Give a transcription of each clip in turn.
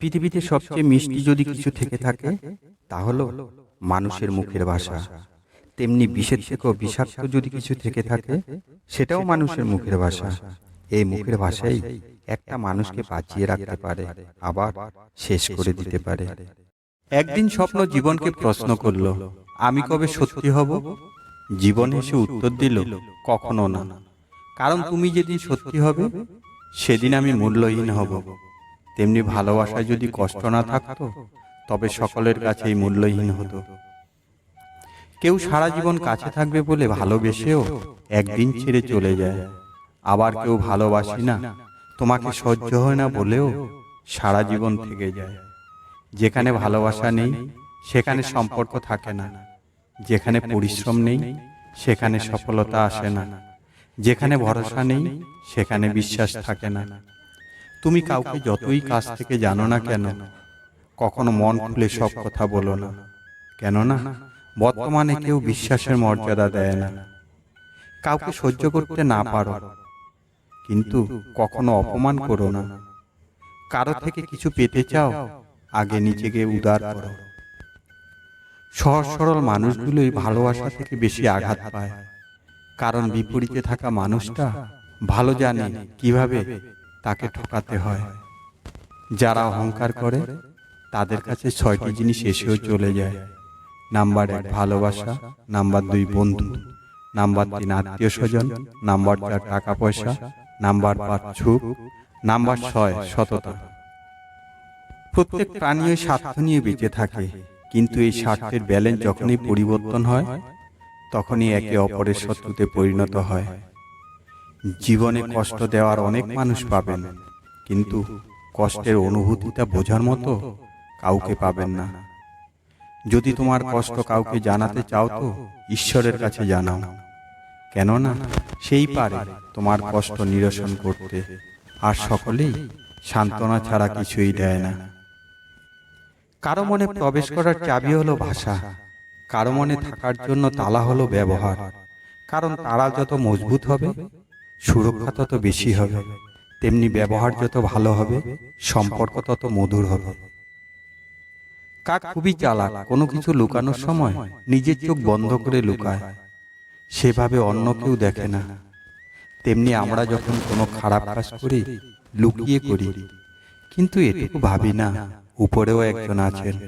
পৃথিবীতে সবচেয়ে মিষ্টি যদি কিছু থেকে থাকে তা হলো মানুষের মুখের ভাষা। তেমনি বিষের থেকেও বিষাক্ত যদি কিছু থেকে থাকে সেটাও মানুষের মুখের ভাষা। এই মুখের ভাষাই একটা মানুষকে বাঁচিয়ে রাখতে পারে আবার শেষ করে দিতে পারে। একদিন স্বপ্ন জীবনকে প্রশ্ন করল আমি কবে সত্যি হব? জীবন এসে উত্তর দিল কখনো না। কারণ তুমি যেদিন সত্যি হবে সেদিন আমি মূল্যহীন হব। তেমনি ভালোবাসায় যদি কষ্ট না থাকতো তবে সকলের কাছেই মূল্যহীন হতো। কেউ সারা জীবন কাছে থাকবে বলে ভালোবেসেও একদিন ছেড়ে চলে যায়। আবার কেউ ভালোবাসি না তোমাকে সহ্য হয় না বলেও সারা জীবন থেকে যায়। যেখানে ভালোবাসা নেই সেখানে সম্পর্ক থাকে না। যেখানে পরিশ্রম নেই সেখানে সফলতা আসে না। যেখানে ভরসা নেই সেখানে বিশ্বাস থাকে না। তুমি কাউকে যতই কাছ থেকে জানো না কেন, কখনো মন খুলে সব কথা বলো না। কেননা, বর্তমানে কেউ বিশ্বাসের মর্যাদা দেয় না। কাউকে সহ্য করতে না পারো, কিন্তু কখনো অপমান করো না। কারও থেকে কিছু পেতে চাও, আগে নিজেকে উদার করো। সহজ সরল মানুষগুলোই ভালোবাসা থেকে বেশি আঘাত পায়। কারণ বিপরীতে থাকা মানুষটা ভালো জানে কীভাবে তাকে ঠকাতে হয়। যারা অহংকার করে তাদের কাছে ছয়টি জিনিস এসেও চলে যায়। নাম্বার এক ভালোবাসা নাম্বার দুই বন্ধু নাম্বার তিন আত্মীয় স্বজন নাম্বার চার টাকা পয়সা নাম্বার পাঁচ ছুপ নাম্বার ছয় সততা। প্রত্যেক প্রাণী ওই স্বার্থ নিয়ে বেঁচে থাকে। কিন্তু এই স্বার্থের ব্যালেন্স যখনই পরিবর্তন হয় তখনই একে অপরের শত্রুতে পরিণত হয়। জীবনে কষ্ট দেওয়ার অনেক মানুষ পাবেন, কিন্তু কষ্টের অনুভূতিটা বোঝার মতো কাউকে পাবেন না। যদি তোমার কষ্ট কাউকে জানাতে চাও তো ঈশ্বরের কাছে জানাও। কেননা সেই পারে তোমার কষ্ট নিরসন করতে আর সকলেই সান্ত্বনা ছাড়া কিছুই দেয় না। কারও মনে প্রবেশ করার চাবি হলো ভাষা, কারও মনে থাকার জন্য তালা হলো ব্যবহার, কারণ তারা যত মজবুত হবে সুরক্ষা তত বেশি হবে। তেমনি ব্যবহার যত ভালো হবে, সম্পর্ক তত মধুর হবে। কাক খুবই চালাক, কোনো কিছু লুকানোর সময় নিজের চোখ বন্ধ করে লুকায়। সেভাবে অন্য কেউ দেখে না। তেমনি আমরা যখন কোনো খারাপ কাজ করি, লুকিয়ে করি। কিন্তু এটুকু ভাবি না, উপরেও একজন আছেন।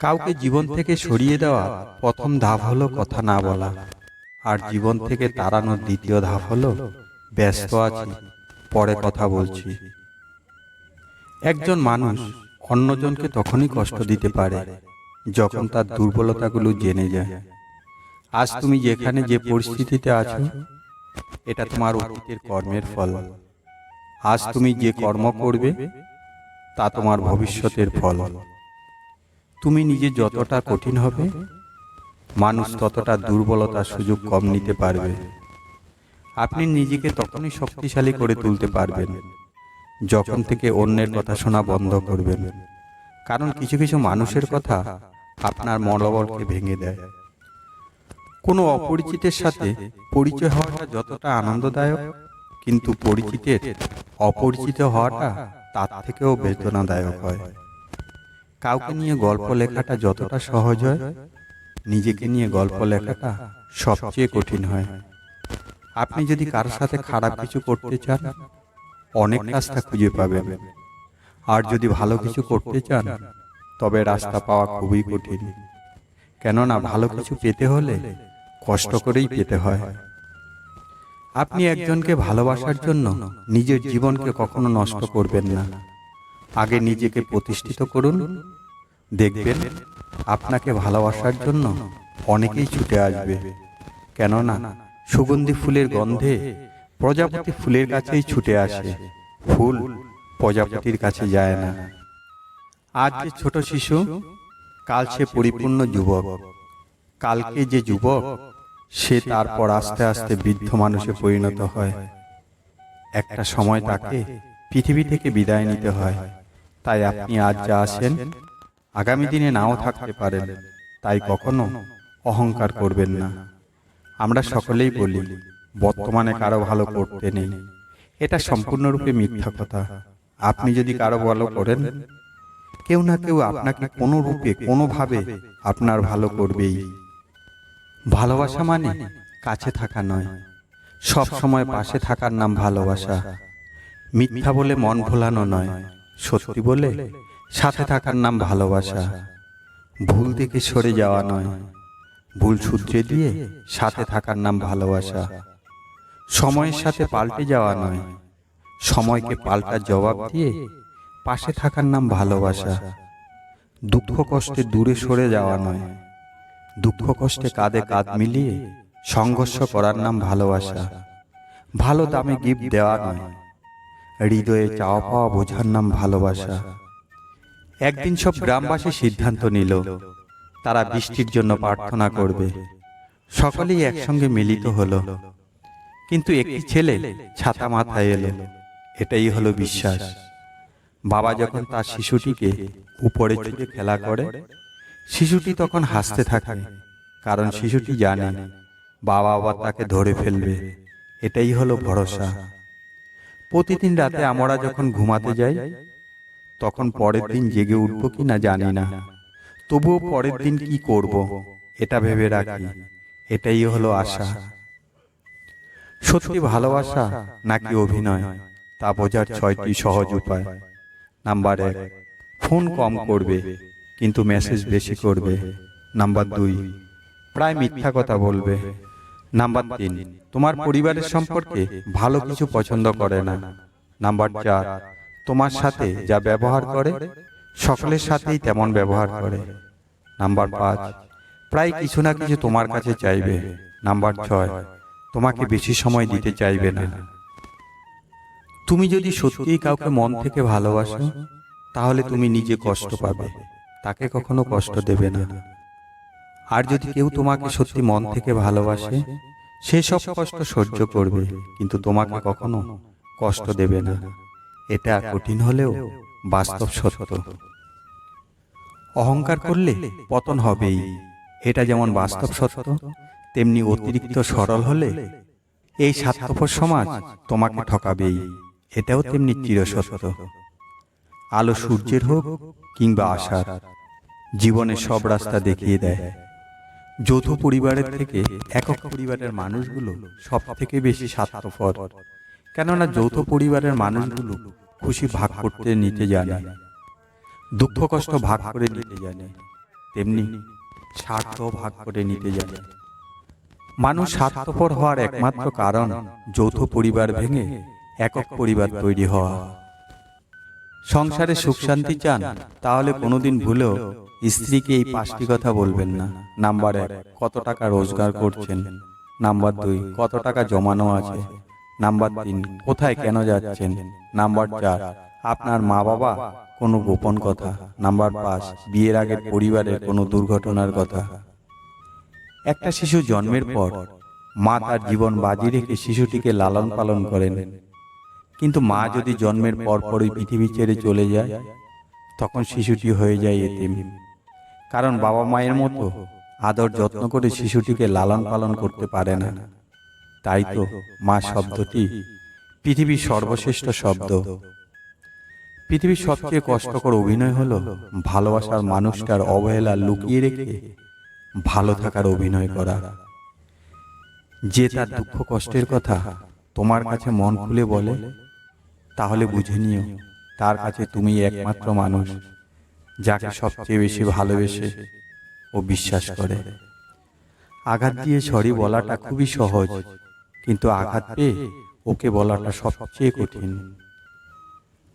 কাউকে জীবন থেকে সরিয়ে দেওয়া প্রথম ধাপ হলো কথা না বলা। আর জীবন থেকে তাড়ানোর দ্বিতীয় ধাপ হলো ব্যস্ত আছি পরে কথা বলছি। একজন মানুষ অন্যজনকে তখনই কষ্ট দিতে পারে যখন তার দুর্বলতাগুলো জেনে যায়। আজ তুমি যেখানে যে পরিস্থিতিতে আছো এটা তোমার অতীতের কর্মের ফল। আজ তুমি যে কর্ম করবে তা তোমার ভবিষ্যতের ফল। তুমি নিজে যতটা কঠিন হবে মানুষ ততটা দুর্বলতার সুযোগ কম নিতে পারবে। আপনি নিজেকে তখনই শক্তিশালী করে তুলতে পারবেন, যখন থেকে অন্যের কথা শোনা বন্ধ করবেন। কারণ কিছু কিছু মানুষের কথা আপনার মনোবলকে ভেঙে দেয়। কোনো অপরিচিতের সাথে পরিচয় হওয়াটা যতটা আনন্দদায়ক, কিন্তু পরিচিতের অপরিচিত হওয়াটা তার থেকেও বেদনাদায়ক হয়। কাউকে নিয়ে গল্প লেখাটা যতটা সহজ হয় নিজেকে নিয়ে গল্প লেখাটা সবচেয়ে কঠিন হয়। আপনি যদি কারোর সাথে খারাপ কিছু করতে চান, অনেক রাস্তা খুঁজে পাবেন। আর যদি ভালো কিছু করতে চান, তবে রাস্তা পাওয়া খুবই কঠিন। কেননা ভালো কিছু পেতে হলে কষ্ট করেই পেতে হয়। আপনি একজনকে ভালোবাসার জন্য নিজের জীবনকে কখনো নষ্ট করবেন না। আগে নিজেকে প্রতিষ্ঠিত করুন দেখবেন, আপনাকে ভালোবাসার জন্য অনেকেই ছুটে আসবে। কেননা, সুগন্ধি ফুলের গন্ধে প্রজাপতি ফুলের কাছেই ছুটে আসে। ফুল প্রজাপতির কাছে যায় না। আজ যে ছোট শিশু, কাল সে পরিপূর্ণ যুবক। কালকে যে যুবক, সে তারপর আস্তে আস্তে বৃদ্ধ মানুষে পরিণত হয়। একটা সময় তাকে পৃথিবী থেকে বিদায় নিতে হয়। তাই আপনি আজ যা আছেন আগামী দিনে নাও থাকতে পারেন। তাই কখনো অহংকার করবেন না। আমরা সকলেই বলি বর্তমানে কারও ভালো করতে নেই। এটা সম্পূর্ণরূপে মিথ্যা কথা। আপনি যদি কারও ভালো করেন কেউ না কেউ আপনাকে কোনো রূপে কোনোভাবে আপনার ভালো করবেই। ভালোবাসা মানে কাছে থাকা নয়। সব সময় পাশে থাকার নাম ভালোবাসা। মিথ্যা বলে মন ভোলানো নয়। সত্যি বলে সাথে থাকার নাম ভালোবাসা। ভুল থেকে সরে যাওয়া নয়। ভুল শুধরে দিয়ে সাথে থাকার নাম ভালোবাসা। সময়ের সাথে পাল্টে যাওয়া নয়। সময়কে পাল্টা জবাব দিয়ে পাশে থাকার নাম ভালোবাসা। দুঃখ কষ্টে দূরে সরে যাওয়া নয়। দুঃখ কষ্টে কাঁধে কাঁধ মিলিয়ে সংঘর্ষ করার নাম ভালোবাসা। ভালো দামে গিফট দেওয়া নয়। হৃদয়ে চাওয়া পাওয়া বোঝার নাম ভালোবাসা। একদিন সব গ্রামবাসী সিদ্ধান্ত নিল তারা বৃষ্টির জন্য প্রার্থনা করবে। সকলেই একসঙ্গে মিলিত হলো। কিন্তু একটি ছেলে ছাতা মাথায় এলো। এটাই হলো বিশ্বাস। বাবা যখন তার শিশুটিকে উপরে ছুটে খেলা করে শিশুটি তখন হাসতে থাকে। কারণ শিশুটি জানে বাবা আবার তাকে ধরে ফেলবে। এটাই হলো ভরসা। প্রতিদিন রাতে আমরা যখন ঘুমাতে যাই তখন পরের দিন জেগে উঠবো কি না জানি না। তবুও পরের দিন কি করব, এটা ভেবে রাখি। এটাই হলো আশা। সত্যি ভালোবাসা নাকি অভিনয়, তা বোঝার ছয়টি সহজ উপায়। নাম্বার এক, ফোন কম করবে, কিন্তু মেসেজ বেশি করবে। নাম্বার দুই, প্রায় মিথ্যা কথা বলবে। নাম্বার তিন, তোমার পরিবারের সম্পর্কে ভালো কিছু পছন্দ করে না। নাম্বার চার তোমার সাথে যা ব্যবহার করে সকলের সাথেই তেমন ব্যবহার করে। নাম্বার পাঁচ প্রায় কিছু না কিছু তোমার কাছে চাইবে। নাম্বার ছয় তোমাকে বেশি সময় দিতে চাইবে না। তুমি যদি সত্যিই কাউকে মন থেকে ভালোবাসো তাহলে তুমি নিজে কষ্ট পাবে। তাকে কখনো কষ্ট দেবে না। আর যদি কেউ তোমাকে সত্যি মন থেকে ভালোবাসে সে সব কষ্ট সহ্য করবে কিন্তু তোমাকে কখনো কষ্ট দেবে না। এটা কঠিন হলেও বাস্তব সত্য। অহংকার করলে পতন হবেই। এটা যেমন বাস্তব সত্য, তেমনি অতিরিক্ত সরল হলে এই স্বার্থপর সমাজ তোমাকে ঠকাবেই। এটাও তেমনি চিরসত্য। আলো সূর্যের হোক কিংবা আশার জীবনের সব রাস্তা দেখিয়ে দেয়। যৌথ পরিবারের থেকে একক পরিবারের মানুষগুলো সব থেকে বেশি স্বার্থপর। কেননা যৌথ পরিবারের মানুষগুলো খুশি ভাগ করতে নিতে জানে, দুঃখ কষ্ট ভাগ করে নিতে জানে, তেমনি স্বার্থ ভাগ করে নিতে জানে। মানুষ স্বার্থপর হওয়ার একমাত্র কারণ যৌথ পরিবার ভেঙে একক পরিবার তৈরি হওয়া। সংসারে সুখ শান্তি চান, তাহলে কোনোদিন ভুলেও স্ত্রীকে এই পাঁচটি কথা বলবেন না। নাম্বার এক, কত টাকা রোজগার করছেন? নাম্বার দুই, কত টাকা জমানো আছে? নাম্বার তিন, কোথায় কেন যাচ্ছেন? নাম্বার চার, আপনার মা বাবা কোনো গোপন কথা। নাম্বার পাঁচ, বিয়ের আগের পরিবারের কোনো দুর্ঘটনার কথা। একটা শিশু জন্মের পর, মা তার জীবন বাজি রেখে শিশুটিকে লালন পালন করেন। কিন্তু মা যদি জন্মের পরপরই পৃথিবী ছেড়ে চলে যায়, তখন শিশুটি হয়ে যায় এতিম। কারণ বাবা মায়ের মতো আদর যত্ন করে শিশুটিকে লালন পালন করতে পারে না। তাই তো মা শব্দটি পৃথিবীর সর্বশ্রেষ্ঠ শব্দ। পৃথিবীর সবচেয়ে কষ্টকর অভিনয় হলো ভালোবাসার মানুষটার অবহেলা লুকিয়ে রেখে ভালো থাকার অভিনয় করা। যে তার দুঃখ কষ্টের কথা তোমার কাছে মন খুলে বলে, তাহলে বুঝে নিও, তার কাছে তুমি একমাত্র মানুষ, যাকে সবচেয়ে বেশি ভালোবেসে ও বিশ্বাস করে। আঘাত দিয়ে সরি বলাটা খুবই সহজ। কিন্তু আঘাত পেয়ে ওকে বলাটা সবচেয়ে কঠিন।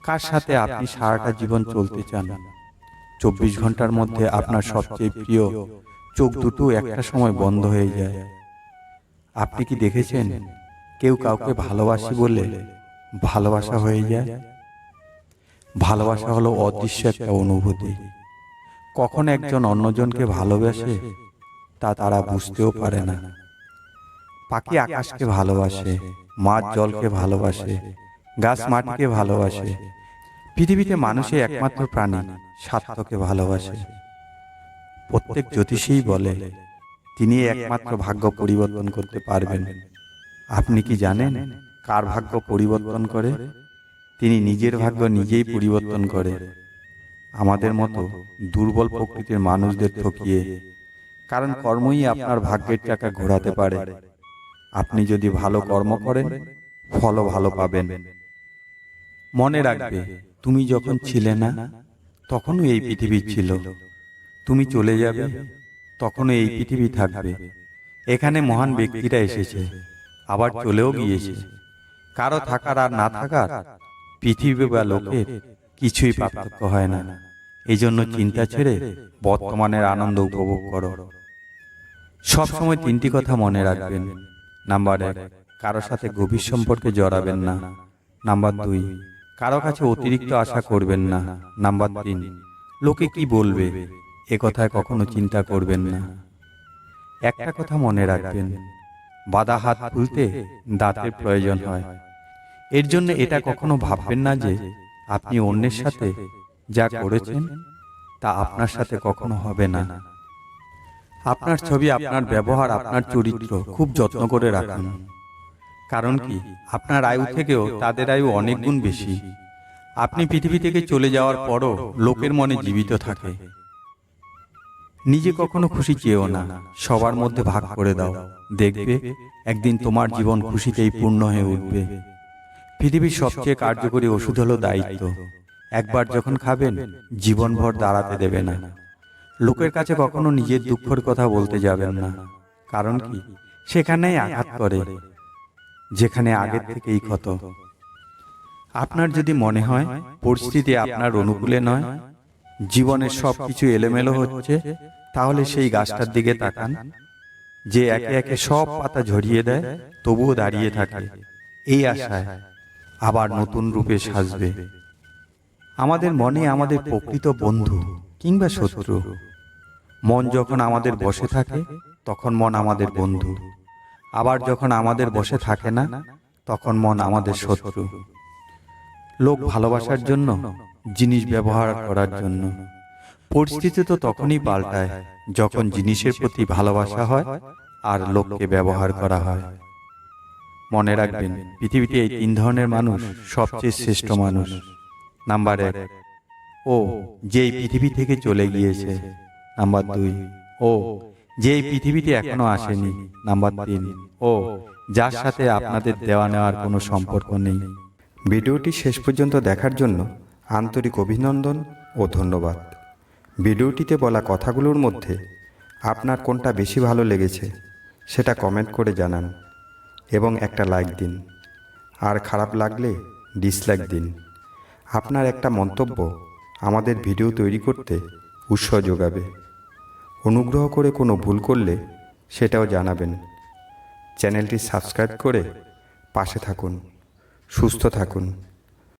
কার সাথে আপনি সারাটা জীবন চলতে চান? চব্বিশ ঘণ্টার মধ্যে আপনার সবচেয়ে প্রিয় চোখ দুটো একটা সময় বন্ধ হয়ে যায়। আপনি কি দেখেছেন? কেউ কাউকে ভালোবাসি বলে ভালোবাসা হয়ে যায়? ভালোবাসা হলো অদৃশ্য একটা অনুভূতি। কখন একজন অন্যজনকে ভালোবাসে তা তারা বুঝতেও পারে না। পাখি আকাশকে ভালোবাসে, মাছ জলকে ভালোবাসে, গাছ মাটিকে ভালোবাসে। পৃথিবীতে মানুষই একমাত্র প্রাণী, স্বার্থকে ভালোবাসে। প্রত্যেক জ্যোতিষীই বলে তিনি একমাত্র ভাগ্য পরিবর্তন করতে পারবেন। আপনি কি জানেন কার ভাগ্য পরিবর্তন করে? তিনি নিজের ভাগ্য নিজেই পরিবর্তন করে। আমাদের মতো দুর্বল প্রকৃতির মানুষদের ঠকিয়ে, কারণ কর্মই আপনার ভাগ্যের চাকা ঘোরাতে পারে। আপনি যদি ভালো কর্ম করেন, ফলও ভালো পাবেন। মনে রাখবে, তুমি যখন ছিলে না, তখনও এই পৃথিবী ছিল। তুমি চলে যাবে, তখনও এই পৃথিবী থাকবে। এখানে মহান ব্যক্তিরা এসেছে, আবার চলেও গিয়েছে। কারও থাকার আর না থাকার পৃথিবী বা লোকের কিছুই পার্থক্য হয় না। এই জন্য চিন্তা ছেড়ে বর্তমানের আনন্দ উপভোগ করো। সবসময় তিনটি কথা মনে রাখবেন। নাম্বার এক, কারও সাথে গভীর সম্পর্কে জড়াবেন না। নাম্বার দুই, কারও কাছে অতিরিক্ত আশা করবেন না। নাম্বার তিন, লোকে কি বলবে? এ কথায় কখনো চিন্তা করবেন না। একটা কথা মনে রাখবেন, বাধা হাত খুলতে দাঁতের প্রয়োজন হয়। এর জন্য এটা কখনো ভাববেন না যে আপনি অন্যের সাথে যা করেছেন তা আপনার সাথে কখনো হবে না। আপনার ছবি, আপনার ব্যবহার, আপনার চরিত্র খুব যত্ন করে রাখুন। কারণ কি? আপনার আয়ু থেকেও তাদের আয়ু অনেক গুণ বেশি। আপনি পৃথিবী থেকে চলে যাওয়ার পরও লোকের মনে জীবিত থাকে। নিজে কখনো খুশি চেয়েও না। সবার মধ্যে ভাগ করে দাও। দেখবে একদিন তোমার জীবন খুশিতেই পূর্ণ হয়ে উঠবে। পৃথিবীর সবচেয়ে কার্যকরী ওষুধ হলো দায়িত্ব। একবার যখন খাবেন, জীবনভর দাঁড়াতে দেবে না। লোকের কাছে কখনো নিজের দুঃখের কথা বলতে যাবেন না। কারণ কি? সেখানেই আঘাত করে। যেখানে আগের থেকেই ক্ষত। আপনার যদি মনে হয় পরিস্থিতি আপনার অনুকূলে নয় জীবনের সব কিছু এলোমেলো হচ্ছে তাহলে সেই গাছটার দিকে তাকান যে একে একে সব পাতা ঝরিয়ে দেয় তবুও দাঁড়িয়ে থাকে। এই আশায় আবার নতুন রূপে সাজবে। আমাদের মনে আমাদের প্রকৃত বন্ধু। কিংবা শত্রু। মন যখন আমাদের বসে থাকে তখন মন আমাদের বন্ধু। আবার যখন আমাদের বসে থাকে না তখন মন আমাদের শত্রু। লোক ভালোবাসার জন্য জিনিস ব্যবহার করার জন্য। পরিস্থিতি তো তখনই পাল্টায় যখন জিনিসের প্রতি ভালোবাসা হয় আর লোককে ব্যবহার করা হয়। মনে রাখবেন পৃথিবীতে এই তিন ধরনের মানুষ সবচেয়ে শ্রেষ্ঠ মানুষ। নাম্বার এক ও যে পৃথিবী থেকে চলে গিয়েছে, নাম্বার দুই। ও যে পৃথিবীতে এখনও আসেনি, নাম্বার তিন। ও, যার সাথে আপনাদের দেওয়া নেওয়ার কোনো সম্পর্ক নেই। ভিডিওটি শেষ পর্যন্ত দেখার জন্য আন্তরিক অভিনন্দন ও ধন্যবাদ। ভিডিওটিতে বলা কথাগুলোর মধ্যে আপনার কোনটা বেশি ভালো লেগেছে, সেটা কমেন্ট করে জানান এবং একটা লাইক দিন। আর খারাপ লাগলে ডিসলাইক দিন। আপনার একটা মন্তব্য আমাদের ভিডিও তৈরি করতে উৎসাহ যোগাবে। অনুগ্রহ করে কোনো ভুল করলে সেটাও জানাবেন। চ্যানেলটি সাবস্ক্রাইব করে পাশে থাকুন, সুস্থ থাকুন।